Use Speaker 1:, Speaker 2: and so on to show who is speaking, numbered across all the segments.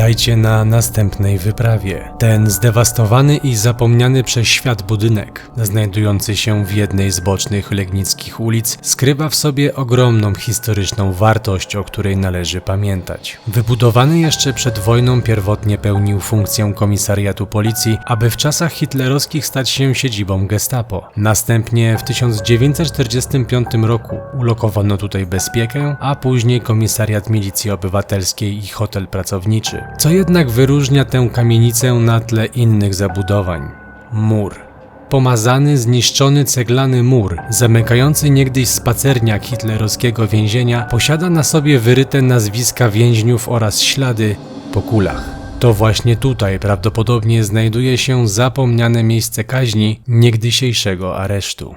Speaker 1: Witajcie na następnej wyprawie. Ten zdewastowany i zapomniany przez świat budynek, znajdujący się w jednej z bocznych legnickich ulic, skrywa w sobie ogromną historyczną wartość, o której należy pamiętać. Wybudowany jeszcze przed wojną pierwotnie pełnił funkcję komisariatu policji, aby w czasach hitlerowskich stać się siedzibą gestapo. Następnie w 1945 roku ulokowano tutaj bezpiekę, a później komisariat milicji obywatelskiej i hotel pracowniczy. Co jednak wyróżnia tę kamienicę na tle innych zabudowań? Mur. Pomazany, zniszczony ceglany mur, zamykający niegdyś spacerniak hitlerowskiego więzienia, posiada na sobie wyryte nazwiska więźniów oraz ślady po kulach. To właśnie tutaj prawdopodobnie znajduje się zapomniane miejsce kaźni niegdysiejszego aresztu.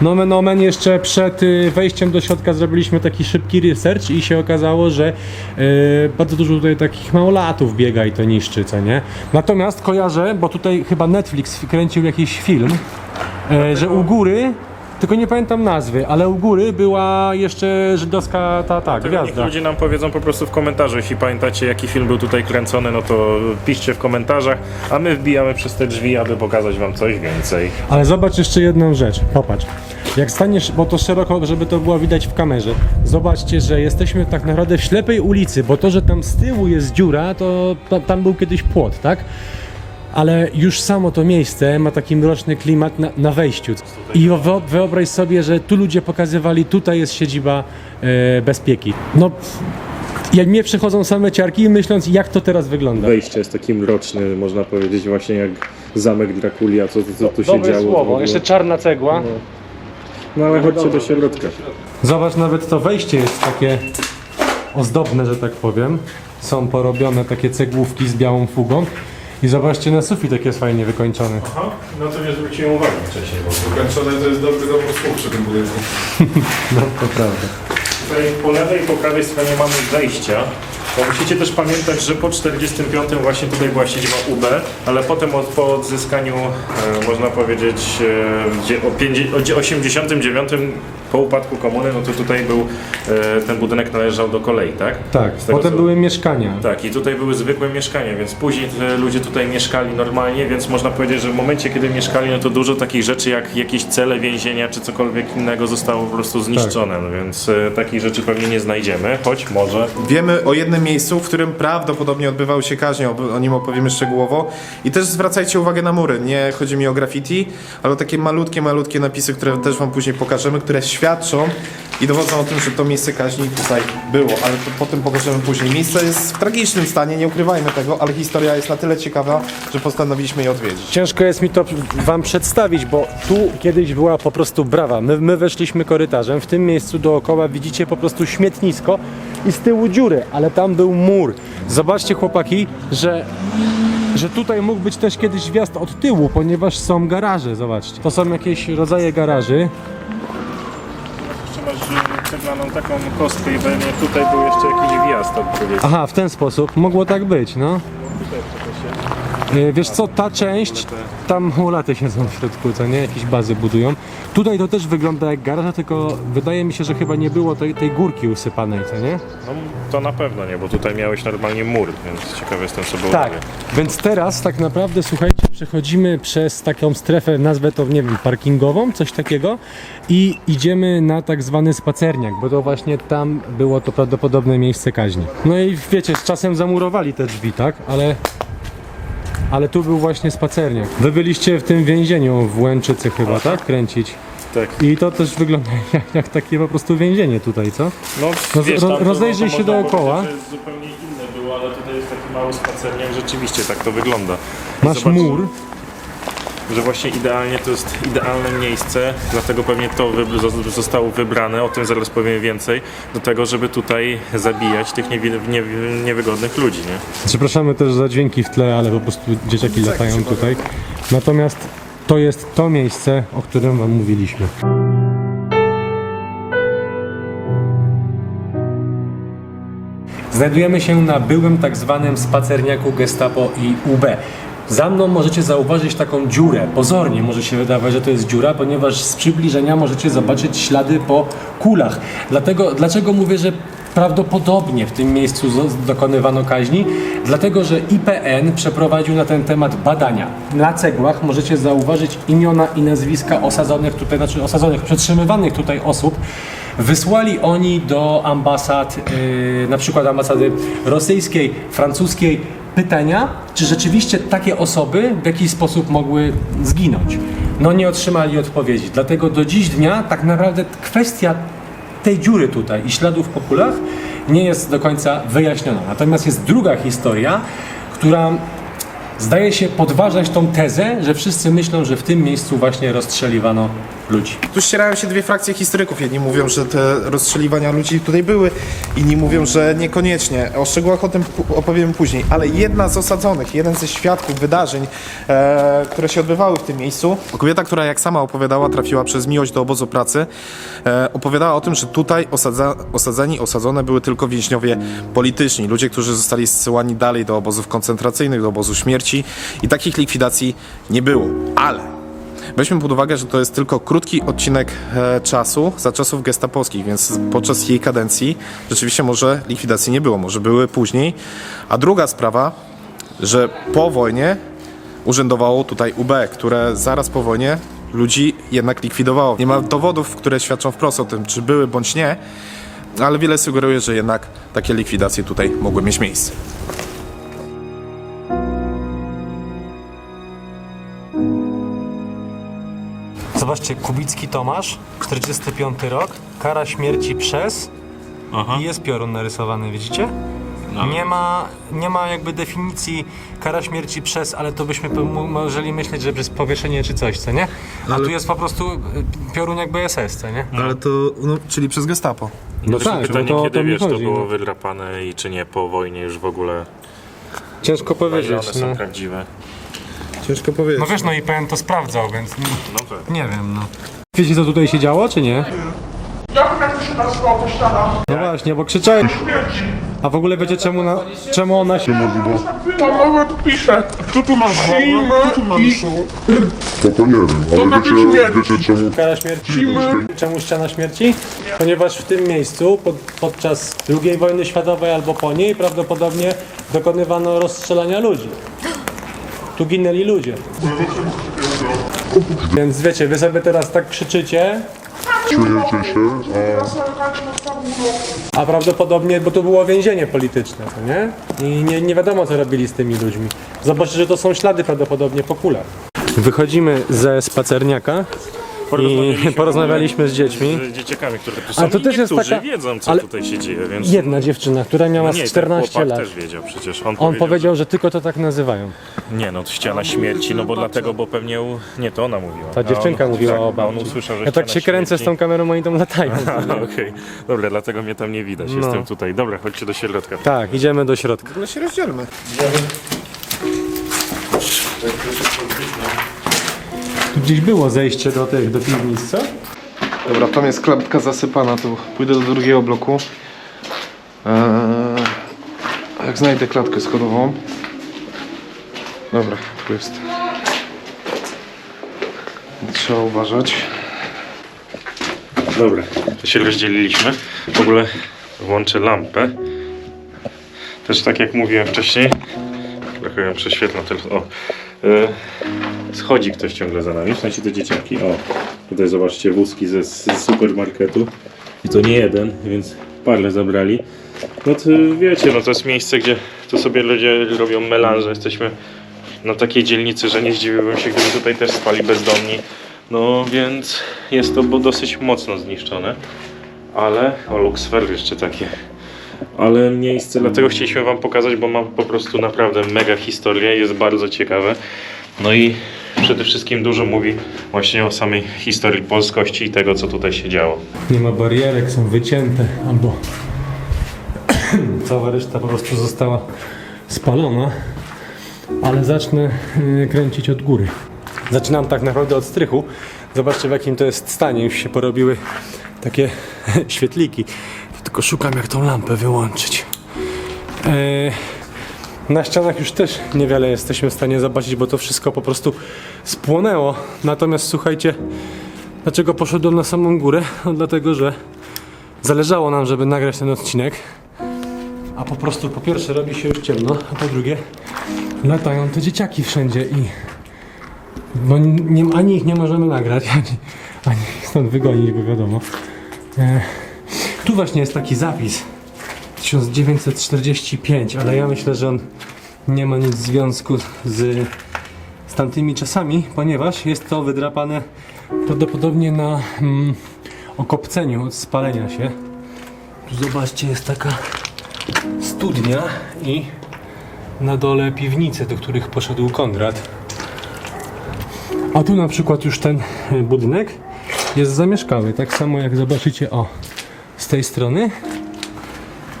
Speaker 2: Nomen omen jeszcze przed y, wejściem do środka zrobiliśmy taki szybki research i się okazało, że y, bardzo dużo tutaj takich małolatów biega i to niszczy, co nie? Natomiast kojarzę, bo tutaj chyba Netflix kręcił jakiś film, e, że u góry, tylko nie pamiętam nazwy, ale u góry była jeszcze żydowska ta, ta
Speaker 3: Niech
Speaker 2: gwiazda.
Speaker 3: ludzie nam powiedzą po prostu w komentarzu, jeśli pamiętacie jaki film był tutaj kręcony, no to piszcie w komentarzach, a my wbijamy przez te drzwi, aby pokazać wam coś więcej.
Speaker 2: Ale zobacz jeszcze jedną rzecz, popatrz. Jak staniesz, bo to szeroko, żeby to było widać w kamerze. Zobaczcie, że jesteśmy tak naprawdę w ślepej ulicy, bo to, że tam z tyłu jest dziura, to ta, tam był kiedyś płot, tak? Ale już samo to miejsce ma taki mroczny klimat na, na wejściu. I wyo- wyobraź sobie, że tu ludzie pokazywali, tutaj jest siedziba e, bezpieki. No, jak mnie przechodzą same ciarki, myśląc, jak to teraz wygląda.
Speaker 3: Wejście jest taki mroczny, można powiedzieć właśnie jak zamek Drakulia, co, co tu się
Speaker 2: Dobre
Speaker 3: działo.
Speaker 2: słowo, jeszcze czarna cegła.
Speaker 3: No ale chodźcie do środka.
Speaker 2: Zobacz, nawet to wejście jest takie ozdobne, że tak powiem. Są porobione takie cegłówki z białą fugą. I zobaczcie, na sufit jak jest fajnie wykończony.
Speaker 3: Aha, no to nie zwróciłem uwagi wcześniej. Bo
Speaker 4: Ukończone to jest dobry dowód słuch przy tym budynku.
Speaker 2: No, to prawda.
Speaker 3: Tutaj po lewej i po prawej stronie mamy wejścia. Bo musicie też pamiętać, że po 45 właśnie tutaj była siedziba UB, ale potem od, po odzyskaniu, e, można powiedzieć, e, gdzie o, 50, o gdzie 89 po upadku komuny, no to tutaj był, e, ten budynek należał do kolei, tak?
Speaker 2: Tak,
Speaker 3: Z tego,
Speaker 2: potem
Speaker 3: co-
Speaker 2: były mieszkania.
Speaker 3: Tak, i tutaj były zwykłe mieszkania, więc później te ludzie tutaj mieszkali normalnie, więc można powiedzieć, że w momencie, kiedy mieszkali, no to dużo takich rzeczy jak jakieś cele więzienia czy cokolwiek innego zostało po prostu zniszczone, no więc e, takich rzeczy pewnie nie znajdziemy, choć może.
Speaker 4: Wiemy o jednym miejscu, w którym prawdopodobnie odbywały się kaźnie, o, o nim opowiemy szczegółowo. I też zwracajcie uwagę na mury. Nie chodzi mi o graffiti, ale o takie malutkie, malutkie napisy, które też wam później pokażemy, które świadczą i dowodzą o tym, że to miejsce kaźni tutaj było, ale to potem pokażemy później. Miejsce jest w tragicznym stanie, nie ukrywajmy tego, ale historia jest na tyle ciekawa, że postanowiliśmy je odwiedzić.
Speaker 2: Ciężko jest mi to wam przedstawić, bo tu kiedyś była po prostu brawa. My, my weszliśmy korytarzem, w tym miejscu dookoła widzicie po prostu śmietnisko i z tyłu dziury, ale tam był mur. Zobaczcie chłopaki, że że tutaj mógł być też kiedyś wjazd od tyłu, ponieważ są garaże, zobaczcie. To są jakieś rodzaje garaży.
Speaker 3: Ceglaną taką kostkę i pewnie tutaj był jeszcze jakiś wjazd.
Speaker 2: Aha, w ten sposób. Mogło tak być, no. E, Wiesz co, ta część, tam mulaty siedzą w środku, co nie? Jakieś bazy budują. Tutaj to też wygląda jak garaż, tylko wydaje mi się, że chyba nie było tej, tej górki usypanej, co nie?
Speaker 3: No to na pewno nie, bo tutaj miałeś normalnie mur, więc ciekawy jestem co było
Speaker 2: Tak,
Speaker 3: dalej.
Speaker 2: więc teraz tak naprawdę, słuchajcie, przechodzimy przez taką strefę, nazwę to, nie wiem, parkingową, coś takiego i idziemy na tak zwany spacerniak, bo to właśnie tam było to prawdopodobne miejsce kaźni. No i wiecie, z czasem zamurowali te drzwi, tak? Ale... Ale tu był właśnie spacerniak. Wy byliście w tym więzieniu w Łęczycy chyba, tak? Kręcić.
Speaker 3: Tak.
Speaker 2: I to też wygląda jak, jak takie po prostu więzienie tutaj, co?
Speaker 3: No,
Speaker 2: Roz-
Speaker 3: wiesz,
Speaker 2: ro-
Speaker 3: tam to-
Speaker 2: rozejrzyj
Speaker 3: to
Speaker 2: się
Speaker 3: można
Speaker 2: dookoła.
Speaker 3: powiedzieć, że jest zupełnie inne było, ale tutaj jest taki mały spacerniak, rzeczywiście tak to wygląda.
Speaker 2: Masz
Speaker 3: Zobacz,
Speaker 2: mur.
Speaker 3: Że właśnie idealnie to jest idealne miejsce, dlatego pewnie to wy, zostało wybrane, o tym zaraz powiem więcej, do tego, żeby tutaj zabijać tych niewi, nie, niewygodnych ludzi, nie?
Speaker 2: Przepraszamy też za dźwięki w tle, ale po prostu dzieciaki latają tutaj. Natomiast to jest to miejsce, o którym Wam mówiliśmy. Znajdujemy się na byłym tak zwanym spacerniaku Gestapo i UB. Za mną możecie zauważyć taką dziurę. Pozornie może się wydawać, że to jest dziura, ponieważ z przybliżenia możecie zobaczyć ślady po kulach. Dlatego, dlaczego mówię, że Prawdopodobnie w tym miejscu dokonywano kaźni, dlatego że IPN przeprowadził na ten temat badania. Na cegłach możecie zauważyć imiona i nazwiska osadzonych tutaj, znaczy osadzonych, przetrzymywanych tutaj osób. Wysłali oni do ambasad, yy, na przykład ambasady rosyjskiej, francuskiej, pytania, czy rzeczywiście takie osoby w jakiś sposób mogły zginąć. No nie otrzymali odpowiedzi, dlatego do dziś dnia tak naprawdę kwestia tej dziury tutaj i śladów po kulach nie jest do końca wyjaśniona. Natomiast jest druga historia, która zdaje się podważać tą tezę, że wszyscy myślą, że w tym miejscu właśnie rozstrzeliwano ludzi.
Speaker 4: Tu ścierają się dwie frakcje historyków. Jedni mówią, że te rozstrzeliwania ludzi tutaj były, inni mówią, że niekoniecznie. O szczegółach o tym pu- opowiem później. Ale jedna z osadzonych, jeden ze świadków wydarzeń, e, które się odbywały w tym miejscu, kobieta, która jak sama opowiadała, trafiła przez miłość do obozu pracy, e, opowiadała o tym, że tutaj osadza, osadzeni, osadzone były tylko więźniowie polityczni, ludzie, którzy zostali zsyłani dalej do obozów koncentracyjnych, do obozu śmierci i takich likwidacji nie było. Ale Weźmy pod uwagę, że to jest tylko krótki odcinek e, czasu za czasów gestapowskich, więc podczas jej kadencji rzeczywiście może likwidacji nie było, może były później. A druga sprawa, że po wojnie urzędowało tutaj UB, które zaraz po wojnie ludzi jednak likwidowało. Nie ma dowodów, które świadczą wprost o tym, czy były bądź nie, ale wiele sugeruje, że jednak takie likwidacje tutaj mogły mieć miejsce.
Speaker 2: Zobaczcie, Kubicki Tomasz, 45 rok, kara śmierci przez i jest piorun narysowany, widzicie? Nie ma, nie ma jakby definicji kara śmierci przez, ale to byśmy możeli myśleć, że przez powieszenie czy coś, co nie? A tu jest po prostu y, piorun jakby SS, co nie?
Speaker 4: Ale to, no, czyli przez gestapo.
Speaker 2: No
Speaker 3: Tylko
Speaker 2: tak,
Speaker 3: pytanie,
Speaker 2: no to o
Speaker 3: kiedy
Speaker 2: to mi
Speaker 3: wiesz, to
Speaker 2: chodzi.
Speaker 3: było
Speaker 2: No.
Speaker 3: wydrapane i czy nie po wojnie już w ogóle
Speaker 2: Ciężko
Speaker 3: że one
Speaker 2: powiedzieć,
Speaker 3: są
Speaker 2: no.
Speaker 3: prawdziwe.
Speaker 4: Ciężko powiedzieć.
Speaker 2: No wiesz, no IPN to sprawdzał, więc
Speaker 3: No tak.
Speaker 2: nie wiem, no. Wiecie co tutaj się działo, czy nie?
Speaker 5: Jak tak się nazywa to ściana?
Speaker 2: No właśnie, bo krzyczałem. A w ogóle wiecie czemu, na, czemu ona się...
Speaker 5: Tam nawet pisze, co tu masz Zimy i
Speaker 6: To to nie wiem, ale
Speaker 5: znaczy
Speaker 6: wiecie,
Speaker 5: śmierć.
Speaker 6: wiecie czemu
Speaker 2: Kara śmierci? Czemu ściana śmierci? Ponieważ w tym miejscu pod, podczas II wojny światowej albo po niej prawdopodobnie dokonywano rozstrzelania ludzi. Tu ginęli ludzie. Więc wiecie, wy sobie teraz tak krzyczycie,
Speaker 6: czujecie się, a
Speaker 2: a prawdopodobnie, bo to było więzienie polityczne, to nie? I nie, nie wiadomo co robili z tymi ludźmi. Zobaczcie, że to są ślady prawdopodobnie po kulach. Wychodzimy ze spacerniaka i porozmawialiśmy z dziećmi.
Speaker 3: Z dzieciakami, które tu
Speaker 2: A
Speaker 3: są
Speaker 2: to
Speaker 3: i
Speaker 2: też jest
Speaker 3: niektórzy
Speaker 2: taka-
Speaker 3: wiedzą, co
Speaker 2: ale-
Speaker 3: tutaj się dzieje, więc...
Speaker 2: Jedna dziewczyna, która miała
Speaker 3: no nie,
Speaker 2: z 14
Speaker 3: ten chłopak
Speaker 2: lat.
Speaker 3: też wiedział przecież. On,
Speaker 2: On powiedział, że tylko to tak nazywają.
Speaker 3: że... Nie no, to ściana śmierci, no bo dlatego, bo pewnie... U... Nie, to ona mówiła.
Speaker 2: Ta
Speaker 3: A
Speaker 2: dziewczynka
Speaker 3: on,
Speaker 2: mówiła
Speaker 3: tak,
Speaker 2: o
Speaker 3: A on usłyszał, że
Speaker 2: Ja tak się
Speaker 3: ściana
Speaker 2: kręcę z tą
Speaker 3: śmierci.
Speaker 2: kamerą, oni tam latają.
Speaker 3: A, Okej, dobra, dlatego mnie tam nie widać,
Speaker 2: No.
Speaker 3: jestem tutaj. Dobra, chodźcie do środka.
Speaker 2: Tak, idziemy do środka.
Speaker 4: No się rozdzielmy.
Speaker 2: Tu gdzieś było zejście do tych, do piwnic, co?
Speaker 4: Dobra, tam jest klatka zasypana, to pójdę do drugiego bloku. Eee, jak znajdę klatkę schodową. Dobra, tu jest. Trzeba uważać.
Speaker 3: Dobra, to się rozdzieliliśmy. W ogóle włączę lampę. Też tak jak mówiłem wcześniej, trochę ją prześwietlam teraz. O, e, schodzi ktoś ciągle za nami, w sensie te dzieciaki. O, tutaj zobaczcie wózki ze, z supermarketu. I to nie jeden, więc parę zabrali. No to wiecie, no to jest miejsce, gdzie to sobie ludzie robią melanże. Jesteśmy na takiej dzielnicy, że nie zdziwiłbym się, gdyby tutaj też spali bezdomni. No więc jest to dosyć mocno zniszczone. Ale, o Luxfer jeszcze takie. Ale miejsce, dlatego chcieliśmy wam pokazać, bo mam po prostu naprawdę mega historię, jest bardzo ciekawe. No i przede wszystkim dużo mówi właśnie o samej historii polskości i tego, co tutaj się działo.
Speaker 2: Nie ma barierek, są wycięte, albo cała reszta po prostu została spalona. Ale zacznę y, kręcić od góry. Zaczynam tak naprawdę od strychu. Zobaczcie w jakim to jest stanie. Już się porobiły takie świetliki. Tylko szukam jak tą lampę wyłączyć. Eee, na ścianach już też niewiele jesteśmy w stanie zobaczyć, bo to wszystko po prostu spłonęło. Natomiast słuchajcie, Dlaczego poszedłem na samą górę? No dlatego, że zależało nam, żeby nagrać ten odcinek. A po prostu po pierwsze robi się już ciemno, a po drugie latają te dzieciaki wszędzie i no nie, ani ich nie możemy nagrać, ani, ani stąd wygonić, bo wiadomo. E, tu właśnie jest taki zapis 1945, ale ja myślę, że on nie ma nic w związku z, z tamtymi czasami, ponieważ jest to wydrapane prawdopodobnie na mm, okopceniu od spalenia się. Tu zobaczcie, jest taka studnia i na dole piwnice, do których poszedł Konrad. A tu na przykład już ten e, budynek jest zamieszkały, tak samo jak zobaczycie o z tej strony.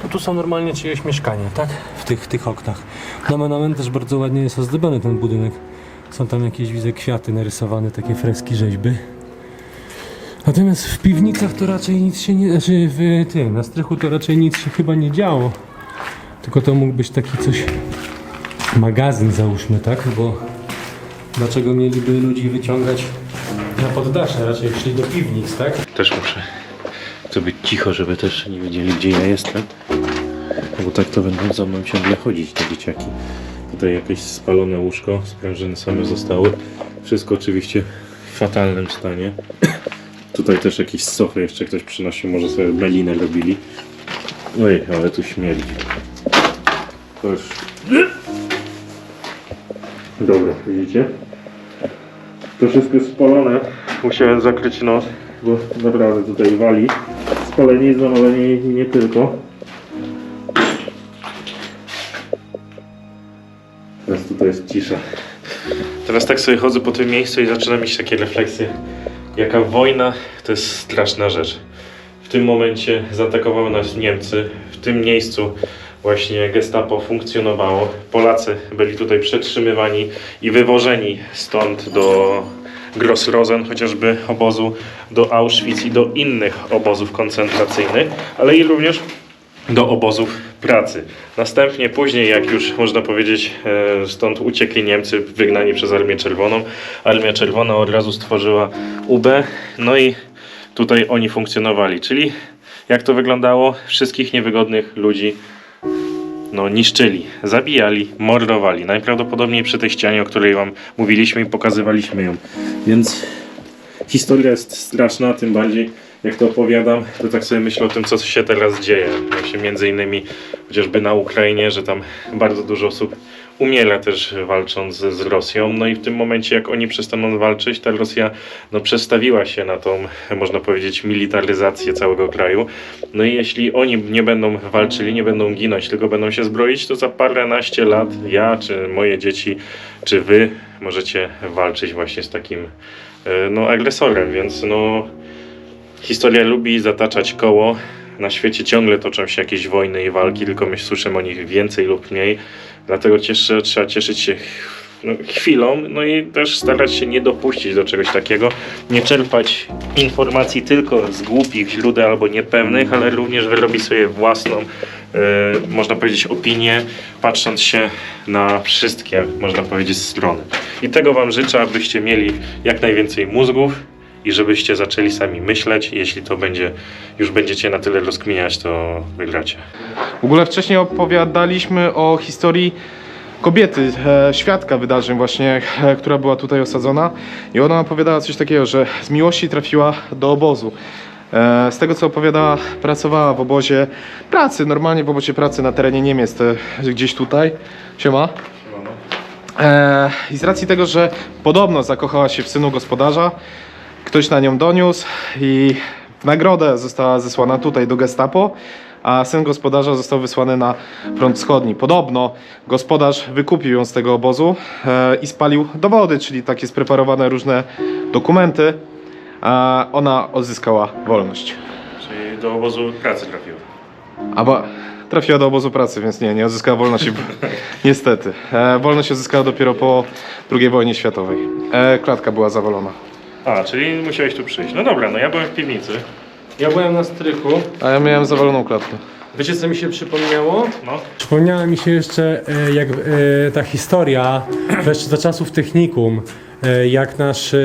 Speaker 2: No tu są normalnie czyjeś mieszkania, tak? W tych, tych oknach. Nomen omen też bardzo ładnie jest ozdobiony ten budynek. Są tam jakieś, widzę, kwiaty narysowane, takie freski, rzeźby. Natomiast w piwnicach to raczej nic się nie... Znaczy w tym, na strychu to raczej nic się chyba nie działo. Tylko to mógł być taki coś... Magazyn załóżmy, tak? Bo dlaczego mieliby ludzi wyciągać na poddasze? Raczej szli do piwnic, tak?
Speaker 3: Też muszę to być cicho, żeby też nie wiedzieli, gdzie ja jestem. Bo tak to będą za mną ciągle chodzić te dzieciaki. Tutaj jakieś spalone łóżko, sprężyny same zostały. Wszystko oczywiście w fatalnym stanie. Tutaj też jakieś sofy jeszcze ktoś przynosił, może sobie melinę robili. Oj, ale tu śmierdzi. To już... Dobra, widzicie? To wszystko jest spalone. Musiałem zakryć nos, bo naprawdę tutaj wali. Spalenizną, ale nie, nie tylko. Jest cisza. Teraz tak sobie chodzę po tym miejscu i zaczynam mieć takie refleksje. Jaka wojna to jest straszna rzecz. W tym momencie zaatakowały nas Niemcy. W tym miejscu właśnie gestapo funkcjonowało. Polacy byli tutaj przetrzymywani i wywożeni stąd do Grossrosen, chociażby obozu, do Auschwitz i do innych obozów koncentracyjnych, ale i również do obozów pracy. Następnie później, jak już można powiedzieć, e, stąd uciekli Niemcy, wygnani przez Armię Czerwoną, Armia Czerwona od razu stworzyła UB, no i tutaj oni funkcjonowali, czyli jak to wyglądało? Wszystkich niewygodnych ludzi no, niszczyli, zabijali, mordowali. Najprawdopodobniej przy tej ścianie, o której wam mówiliśmy i pokazywaliśmy ją. Więc historia jest straszna, tym bardziej jak to opowiadam, to tak sobie myślę o tym, co się teraz dzieje. Właśnie między innymi chociażby na Ukrainie, że tam bardzo dużo osób umiera też walcząc z, Rosją. No i w tym momencie, jak oni przestaną walczyć, ta Rosja no, przestawiła się na tą, można powiedzieć, militaryzację całego kraju. No i jeśli oni nie będą walczyli, nie będą ginąć, tylko będą się zbroić, to za paręnaście lat ja, czy moje dzieci, czy wy możecie walczyć właśnie z takim e, no, agresorem, więc no Historia lubi zataczać koło. Na świecie ciągle toczą się jakieś wojny i walki, tylko my słyszymy o nich więcej lub mniej. Dlatego cieszę, trzeba cieszyć się no, chwilą, no i też starać się nie dopuścić do czegoś takiego. Nie czerpać informacji tylko z głupich źródeł albo niepewnych, ale również wyrobić sobie własną, e, można powiedzieć, opinię, patrząc się na wszystkie, można powiedzieć, strony. I tego Wam życzę, abyście mieli jak najwięcej mózgów, i żebyście zaczęli sami myśleć. Jeśli to będzie, już będziecie na tyle rozkminiać, to wygracie.
Speaker 4: W ogóle wcześniej opowiadaliśmy o historii kobiety, e, świadka wydarzeń właśnie, e, która była tutaj osadzona i ona opowiadała coś takiego, że z miłości trafiła do obozu. E, z tego co opowiadała, pracowała w obozie pracy, normalnie w obozie pracy na terenie Niemiec, gdzieś tutaj. Siema. E, I z racji tego, że podobno zakochała się w synu gospodarza, ktoś na nią doniósł i w nagrodę została zesłana tutaj do gestapo, a syn gospodarza został wysłany na front wschodni. Podobno gospodarz wykupił ją z tego obozu e, i spalił dowody, czyli takie spreparowane różne dokumenty, a ona odzyskała wolność.
Speaker 3: Czyli do obozu pracy trafił.
Speaker 4: Albo trafiła do obozu pracy, więc nie, nie odzyskała wolności. Niestety. E, wolność odzyskała dopiero po II wojnie światowej. E, klatka była zawalona.
Speaker 3: A, czyli musiałeś tu przyjść. No dobra, no ja byłem w piwnicy.
Speaker 2: Ja byłem na strychu.
Speaker 4: A ja miałem zawaloną klatkę.
Speaker 2: Wiecie co mi się przypomniało?
Speaker 3: No.
Speaker 2: Przypomniała mi się jeszcze e, jak e, ta historia jeszcze za czasów technikum, e, jak nasz e,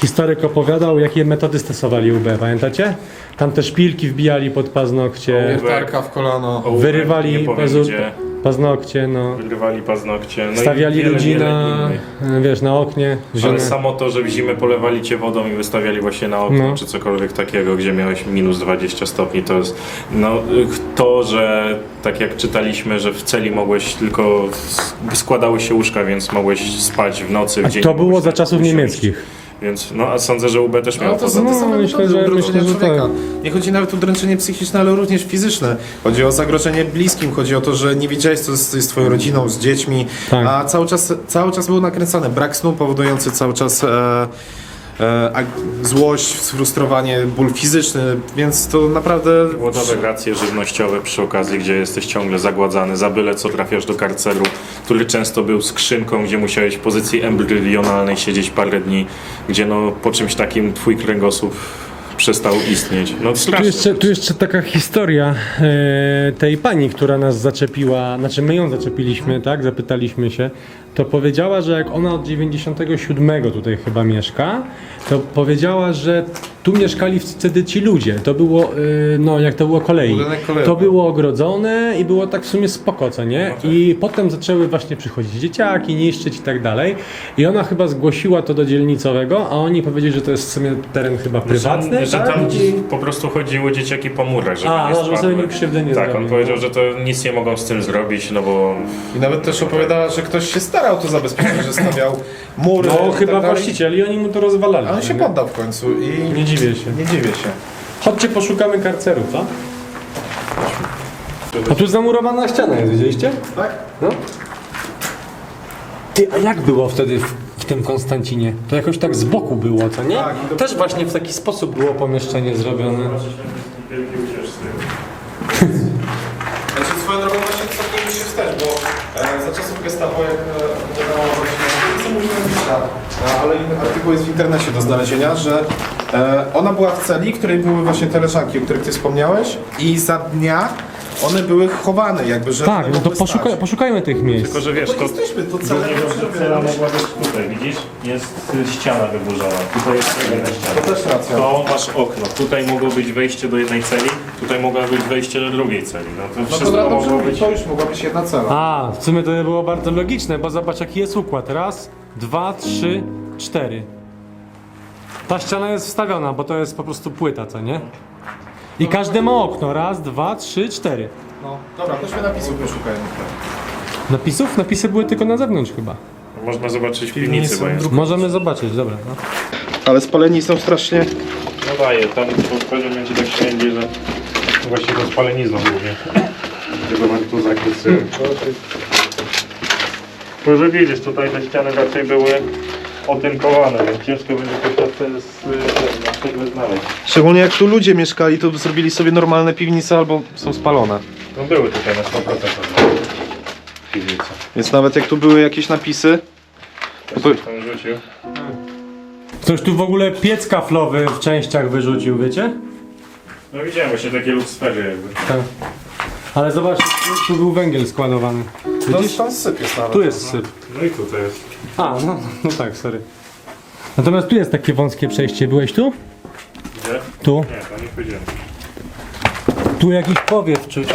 Speaker 2: historyk opowiadał, jakie metody stosowali UB, pamiętacie? Tam te szpilki wbijali pod paznokcie,
Speaker 4: Wiertarka w kolano.
Speaker 2: Wyrywali
Speaker 3: nie powiem
Speaker 2: pazu-
Speaker 3: gdzie,
Speaker 2: paznokcie, no.
Speaker 3: wyrywali paznokcie. No i
Speaker 2: Stawiali
Speaker 3: wiele,
Speaker 2: ludzi
Speaker 3: wiele
Speaker 2: na,
Speaker 3: innych.
Speaker 2: wiesz, na oknie.
Speaker 3: Ale samo to, że w zimę polewali cię wodą i wystawiali właśnie na okno,
Speaker 2: No.
Speaker 3: czy cokolwiek takiego, gdzie miałeś minus 20 stopni, to jest, no, y, to, że tak jak czytaliśmy, że w celi mogłeś tylko, składały się łóżka, więc mogłeś spać w nocy, w
Speaker 2: A
Speaker 3: dzień.
Speaker 2: to było
Speaker 3: mogłeś
Speaker 2: za
Speaker 3: tak
Speaker 2: czasów
Speaker 3: usiąść.
Speaker 2: niemieckich.
Speaker 3: Więc, no, a sądzę, że UB też miał
Speaker 4: No to
Speaker 3: to
Speaker 4: są te
Speaker 2: No,
Speaker 4: same
Speaker 2: myślę,
Speaker 4: metody
Speaker 2: że-
Speaker 4: udręczenia
Speaker 2: myślę, że
Speaker 4: człowieka.
Speaker 2: tak.
Speaker 4: Nie chodzi nawet o udręczenie psychiczne, ale również fizyczne. Chodzi o zagrożenie bliskim, chodzi o to, że nie wiedziałeś, co jest, jest twoją rodziną, z dziećmi,
Speaker 2: Tak.
Speaker 4: a cały czas, cały czas był nakręcany. Brak snu powodujący cały czas e, e, ag- złość, sfrustrowanie, ból fizyczny, więc to naprawdę...
Speaker 3: Głodowe racje żywnościowe przy okazji, gdzie jesteś ciągle zagładzany, za byle co trafiasz do karceru, który często był skrzynką, gdzie musiałeś w pozycji embrionalnej siedzieć parę dni, gdzie no po czymś takim twój kręgosłup przestał istnieć. No
Speaker 2: Tu jeszcze, tu jeszcze taka historia e, tej pani, która nas zaczepiła, znaczy my ją zaczepiliśmy, tak, zapytaliśmy się, to powiedziała, że jak ona od 97 tutaj chyba mieszka, to powiedziała, że tu mieszkali wtedy ci ludzie, to było, e, no jak to było kolei,
Speaker 4: Budynek kolejowy.
Speaker 2: to było ogrodzone i było tak w sumie spoko, co nie? I potem zaczęły właśnie przychodzić dzieciaki, niszczyć i tak dalej i ona chyba zgłosiła to do dzielnicowego, a oni powiedzieli, że to jest w sumie teren chyba prywatny,
Speaker 3: że, że
Speaker 2: tak?
Speaker 3: tam
Speaker 2: I-
Speaker 3: po prostu chodziły dzieciaki po murach, żeby
Speaker 2: A,
Speaker 3: nie
Speaker 2: no, żeby
Speaker 3: spadły.
Speaker 2: sobie nikt krzywdy nie
Speaker 3: Tak, on powiedział, że to nic nie mogą z tym zrobić, no bo
Speaker 4: I nawet też opowiadała, że ktoś się starał to zabezpieczyć, że stawiał mury
Speaker 2: No
Speaker 4: i
Speaker 2: chyba
Speaker 4: tak dalej.
Speaker 2: właściciel i oni mu to rozwalali.
Speaker 4: A on się
Speaker 2: nie?
Speaker 4: poddał w końcu i
Speaker 2: Nie dziwię się.
Speaker 4: nie dziwię się.
Speaker 2: Chodźcie poszukamy karceru, co? A tu zamurowana ściana jest, widzieliście?
Speaker 4: Tak?
Speaker 2: No. Ty, a jak było wtedy w, w tym Konstancinie? To jakoś tak z boku było, co nie?
Speaker 4: Tak, to-
Speaker 2: Też właśnie w taki sposób było pomieszczenie zrobione.
Speaker 4: Znaczy swoją drogą właśnie cofnijmy się wstecz, bo e, za czasów gestapo jak e, opowiadała właśnie, co mówiłem Misza, e, ale inny artykuł jest w internecie do znalezienia, że e, ona była w celi, w której były właśnie te leżanki, o których ty wspomniałeś i za dnia one były chowane jakby, że
Speaker 2: Tak,
Speaker 4: one
Speaker 2: no to
Speaker 4: mogły
Speaker 2: poszuka,
Speaker 4: stać.
Speaker 2: poszukajmy tych miejsc.
Speaker 3: Tylko, że wiesz,
Speaker 4: To
Speaker 3: to
Speaker 4: jesteśmy, to cele
Speaker 3: cela mogła być tutaj, widzisz? Jest y, ściana wyburzona, tutaj jest kolejna ściana.
Speaker 4: To też racja.
Speaker 3: To masz okno, tutaj mogło być wejście do jednej celi, tutaj mogło być wejście do drugiej celi. No to
Speaker 4: No to
Speaker 3: wszystko mogło być...
Speaker 4: to już mogła być jedna cela.
Speaker 2: A, w sumie to było bardzo logiczne, bo zobacz jaki jest układ. Raz, dwa, trzy, cztery. Ta ściana jest wstawiona, bo to jest po prostu płyta, co nie? I każde ma okno. Raz, dwa, trzy, cztery.
Speaker 4: No, dobra, chodźmy napisów poszukajmy.
Speaker 2: Napisów? Napisy były tylko na zewnątrz chyba.
Speaker 3: Można zobaczyć w
Speaker 4: Piwnicy,
Speaker 3: bo jest.
Speaker 2: Możemy zobaczyć, dobra. No.
Speaker 4: Ale spaleni są strasznie...
Speaker 3: No daje, tam w pewnym momencie tak śmierdzi, że właśnie to spalenizną głównie. Tego tu zakresują. Może widzisz, tutaj te ściany raczej były otynkowane, więc ciężko będzie z tego znaleźć.
Speaker 4: Szczególnie jak tu ludzie mieszkali, to zrobili sobie normalne piwnice albo są spalone.
Speaker 3: No były tutaj na 100% piwnice.
Speaker 4: Więc nawet jak tu były jakieś napisy,
Speaker 3: To tam rzucił.
Speaker 2: Ktoś tu w ogóle piec kaflowy w częściach wyrzucił, wiecie?
Speaker 3: No widziałem właśnie takie luksfery jakby.
Speaker 2: Tak. Ale zobacz, tu, tu był węgiel składowany.
Speaker 4: No
Speaker 2: Widzisz?
Speaker 4: tam syp jest nawet.
Speaker 2: Tu jest syp.
Speaker 3: No i tutaj jest.
Speaker 2: A, no, no tak, sorry. Natomiast tu jest takie wąskie przejście. Byłeś tu?
Speaker 3: Gdzie?
Speaker 2: Tu?
Speaker 3: Nie, tam nie chodziłem.
Speaker 2: Tu jakiś powiew czuć.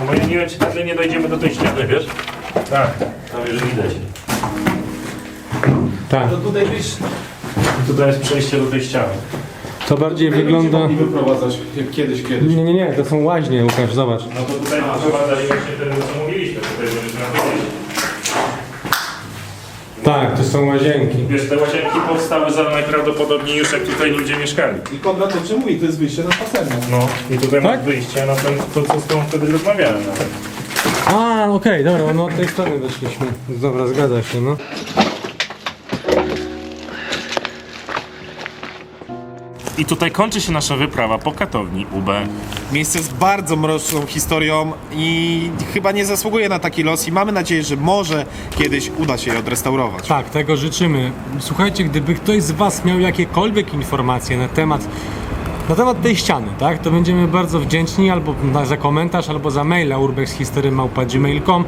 Speaker 3: No bo ja nie wiem, czy tędy nie dojdziemy do tej ściany, wiesz? Tak, tam już widać.
Speaker 2: Tak.
Speaker 4: To tutaj byś
Speaker 3: Tutaj jest przejście do tej ściany.
Speaker 2: To bardziej wygląda...
Speaker 4: mogli wyprowadzać kiedyś, kiedyś.
Speaker 2: Nie, nie, nie, to są łaźnie, Łukasz, zobacz.
Speaker 3: No to tutaj wyprowadzali właśnie wtedy, co mówiliśmy. Tutaj będziesz miał powiedzieć.
Speaker 2: Tak, to są łazienki.
Speaker 3: Wiesz, te łazienki powstały za najprawdopodobniej już jak tutaj ludzie mieszkali.
Speaker 4: I Konrad o czym mówi, to jest wyjście na spacernię.
Speaker 3: No i tutaj
Speaker 2: Tak?
Speaker 3: masz wyjście na ten, to co z tą wtedy rozmawiałem nawet.
Speaker 2: A, okej, dobra, no od tej strony weszliśmy. Dobra, zgadza się, no.
Speaker 3: I tutaj kończy się nasza wyprawa po katowni UB.
Speaker 4: Miejsce z bardzo mroczną historią i chyba nie zasługuje na taki los i mamy nadzieję, że może kiedyś uda się je odrestaurować.
Speaker 2: Tak, tego życzymy. Słuchajcie, gdyby ktoś z Was miał jakiekolwiek informacje na temat na temat tej ściany, tak, to będziemy bardzo wdzięczni albo za komentarz, albo za maila urbexhistory.gmail.com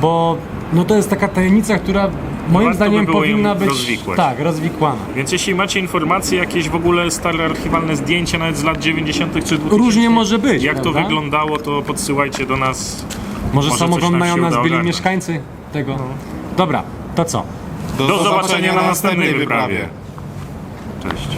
Speaker 2: bo no to jest taka tajemnica, która Moim
Speaker 3: warto
Speaker 2: zdaniem
Speaker 3: by
Speaker 2: powinna być
Speaker 3: rozwikłać.
Speaker 2: tak, rozwikłana.
Speaker 3: Więc jeśli macie informacje, jakieś w ogóle stare archiwalne zdjęcia, nawet z lat 90. czy 2000,
Speaker 2: Różnie może być,
Speaker 3: Jak to
Speaker 2: prawda?
Speaker 3: wyglądało, to podsyłajcie do nas.
Speaker 2: Może,
Speaker 3: Może coś nam
Speaker 2: oglądają
Speaker 3: się
Speaker 2: nas
Speaker 3: uda
Speaker 2: byli
Speaker 3: ogarnąć.
Speaker 2: mieszkańcy tego. Dobra, to co?
Speaker 3: Do, zobaczenia na następnej wyprawie. Cześć.